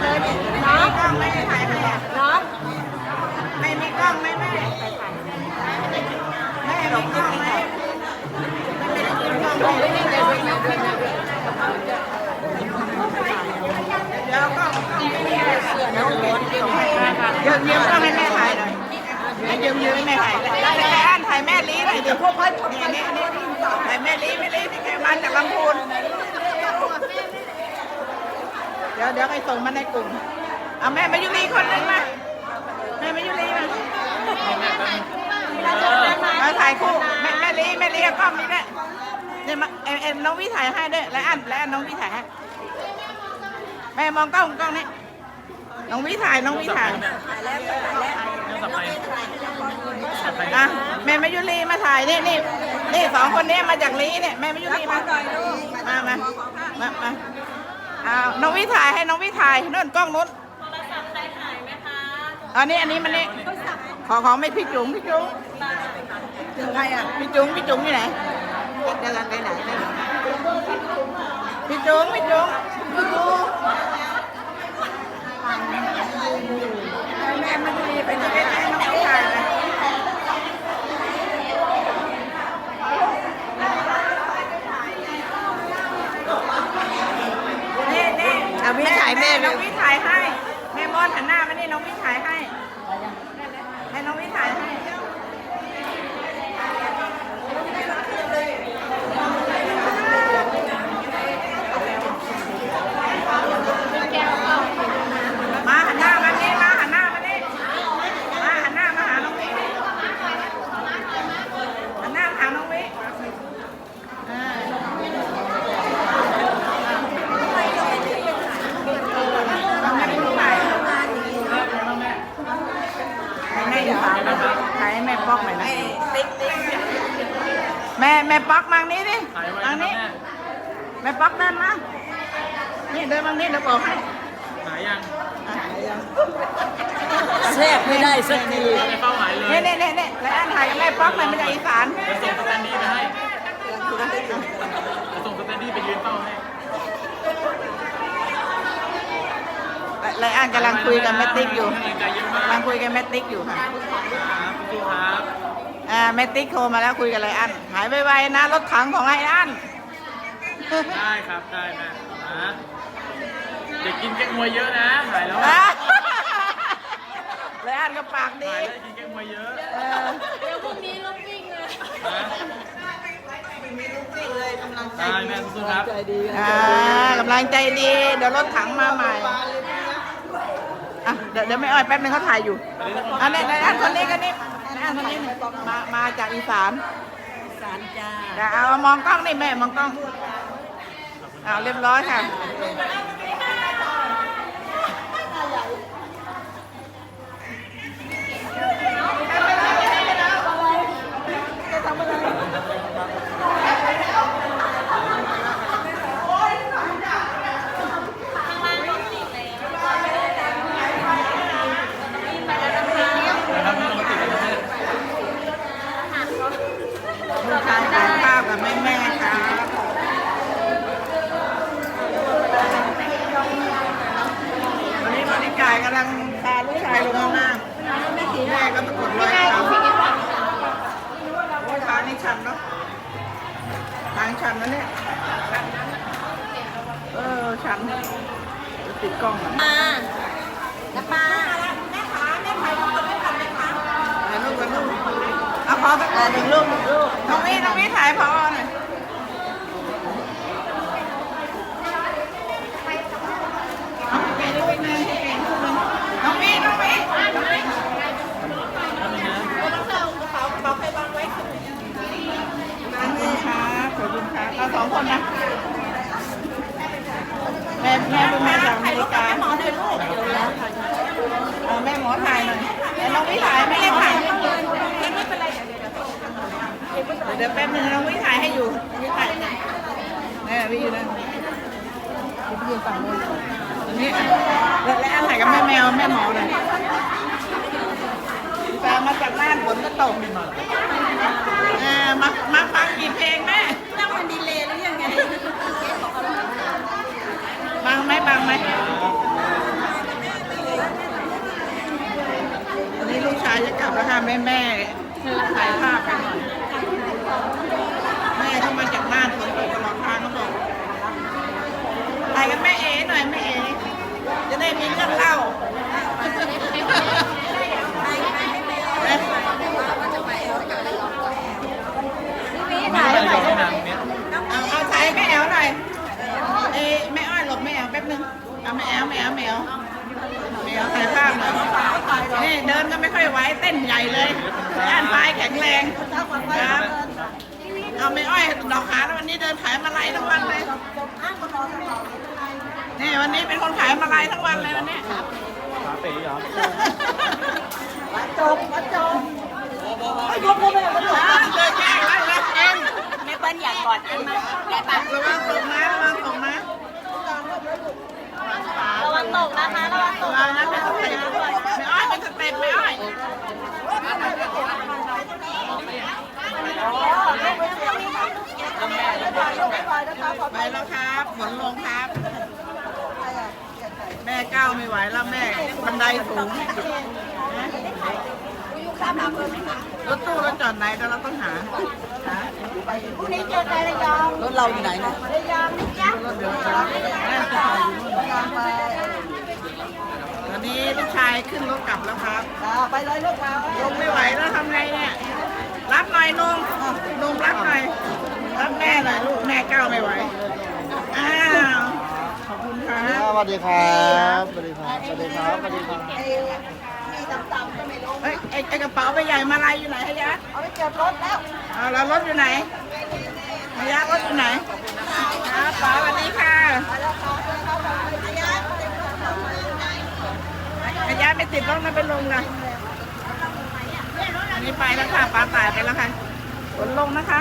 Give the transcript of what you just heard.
เลยน้องไม่ได้ถ่ายใครอะน้องไม่มีกล้องไม่แม่ไม่มีกล้องไม่ไม่มีกล้องไม่เดี๋ยวก็ม่นกล้องยวให้เยวเก็ไม่ไม่ถ่ายเลยเดี๋ยืมดี๋ไม่ถ่ายเลยได้ไอ่านถ่ายแม่ลีเลยเดี๋ยวพวกเพื่อนชมอย่างนี้ถ่ายแม่ลีไม่ลีนี่แกมาจากลำพูน ดี๋ยวเดี๋ยวไปส่งมาในกลุ่มเอาแม่มายุรีคนหนึงมาแม่มายุรีมามาถ่ายคู่แม่แม่ลีแม่ลีเอากล้องนี้ด้วยเนี่ยมาเอ็มเอ็มน้องวิถ่ายให้ด้วยและอันและอันน้องวิถ่ายให้แม่มองกล้องกล้องนี้น้องวิถ่ายน้องวิถ่ายอะแม่มายุรีมาถ่ายนี่นี่นี่สองคนนี้มาจากลีเนี่ยแม่มายุรีมามามามามา อ้าวน้องวิถ่ายให้น้องวิถ่ายนู่นกล้องนู้นโทรศัพท์ใครถ่ายไหมคะอันนี้อันนี้มันนี่ขอของไม่พี่จุ๋มพี่จุ๋มถึงใครอะพี่จุ๋มพี่จุ๋มอยู่ไหนเดินไปไหนไปไหนพี่จุ๋มพี่จุ๋มแม่มายุรีไปไหนไปไหนน้องวิถ่ายนะ นี่นี่ เอาวิถ่ายแม่ น้องวิถ่ายให้ แม่มอนหันหน้ามานี่น้องวิถ่ายให้ ให้น้องวิถ่ายให้ มาหันหน้ามานี่มาหันหน้ามานี่มาหันหน้ามาหาน้องวิหันหน้ามาหาน้องวิอ่า ให้แม่อยู่ถามถ่ายให้แม่ป๊อกหน่อยนะ แม่แม่ป๊อกมังนี้ดิถ่ายไว้มังนะนี้ แม่แม่ป๊อกเดินมานี่เดินมังนี้เดี๋ยวบอกให้หายยังอะแทรกไม่ได้สักทีไม่เป้าหมายเลยเนี่ยเนี่ยเนี่ยเนี่ยแล้วอันถ่ายกับแม่ป๊อกเลยมาจากอีสานจะส่งสแตนดี้ไปให้จะส่งสแตนดี้ไปยืนเป้าให้และอันกำลังคุยกับแม่ติ๊กอยู่กำลังใจเยอะมากกำลังคุยกับแม่ติ๊กอยู่ค่ะครับสู้ๆครับ อ่าแม่ติ๊กโทรมาแล้วคุยกับไรอัน หายไวๆนะ รถถังของไรอัน ได้ครับได้แม่นะเด็กกินแกงมวยเยอะนะหายแล้วอะหายไรอันก็ปากดีแล้วกินแกงมวยเยอะเออนะได้แม่สู้ๆครับอ่ากำลังใจดี เดี๋ยวรถถังมาใหม่อะเดี๋ยวเดี๋ยวไม่อ้อยแป๊บนึงเขาถ่ายอยู่อันนี้ในอันคนนี้กันนี่ในอันคนนี้นี่มามาจากอีสานสารจ้าเดี๋ยวเอามองกล้องนี่แม่มองกล้องเอาเรียบร้อยค่ะ นะครับไม่ต้องติดแล้วแม่ ลูกชายทานข้าวกับแม่แม่ๆครับวันนี้บริการกำลังพาลูกชายลงมาแม่ก็ปรากฏรอยเท้าโอ้ยทานี่ชันเนาะทางชันนะเนี่ยเออชันติดกล้องหน่อยมาแล้วป้าถ่ายรูปกันลูกเอาพอสักหนึ่งลูกหนึ่งลูกน้องวิน้องวิถ่ายพอหน่อยเอาไปเรื่อยๆนะน้องวิน้องวิน้องวิขอบคุณครับขอบคุณครับเรา สองคนนะ แม่แม่เป็นแม่จากอเมริกาหมอถ่ายรูปแม่หมอถ่ายหน่อยแต่น้องวิถ่ายไม่ได้ถ่ายไม่เป็นไรเดี๋ยวแป๊บนึงน้องวิถ่ายให้อยู่วิถ่ายเนี่วิอยู่นั่นวิอยู่ฝั่งนู้นอันนี้แล้วแล้วอันถ่ายกับแม่แมวแม่หมอหน่อยแฟนมาจากน่านฝนก็ตกอ่ามามาฟังกี่เพลงแม่ต้องมันดีเลย บังไหมบังไหมวันนี้ลูกชายจะกลับแล้วค่ะแม่แม่ถ่ายภาพกันหน่อยแม่เขามาจากน่านฝนตกตลอดทางเขาบอกถ่ายกับแม่เอ๋หน่อยแม่เอ๋จะได้มีเรื่องเล่า เอาไม่เอาไม่เอาไม่เอาไม่เอาถ่ายภาพหน่อยนี่เดินก็ไม่ค่อยไหวเต้นใหญ่ อ่านปลายแข็งแรงครับเอาไม่อ้อยดอกขาแล้ววันนี้เดินขายมาลัยทั้งวันเลยนี่วันนี้เป็นคนขายมาลัยทั้งวันเลยวันนี้ขาเป๋เหรอวัดจบมาจบไอ้ยกมือไปเลยเดินแย่งไว้เลยเองแม่เปิ้ลอยากกอดอันมาได้ปะระวังตกนะระวังตกนะระวังตกนะคะระวังตกระวังนะ ไปแล้วครับฝนลงครับ แม่ก้าวไม่ไหวแล้วแม่บันไดสูงรถตู้รถจอดไหนเดี๋ยวเราต้องหาหาพรุ่งนี้เจอกันระยองรถเราอยู่ไหนนะรถเดี๋ยวจะรับแม่จะจอดอยู่นู่นตอนนี้ ลูกชายขึ้นรถกลับแล้วครับไปเลยลูกเราลงไม่ไหวแล้วทำไงเนี่ยรับหน่อยนุ่งนุ่งรับหน่อยรับแม่หน่อยลูกแม่ก้าวไม่ไหวอ้าวขอบคุณครับสวัสดีครับสวัสดีครับสวัสดีครับสวัสดีครับเอ้ยไอ้ไอ้กระเป๋าใบใหญ่มาลายอยู่ไหนฮะยะเอาไปเก็บรถแล้วเอาแล้วรถอยู่ไหนฮะยะรถอยู่ไหนครับป๋าสวัสดีค่ะฮะยะ ไม่ติดรถนะเป็นลงนะอันนี้ไปแล้วค่ะปลาตายไปแล้วค่ะฝนลงนะคะ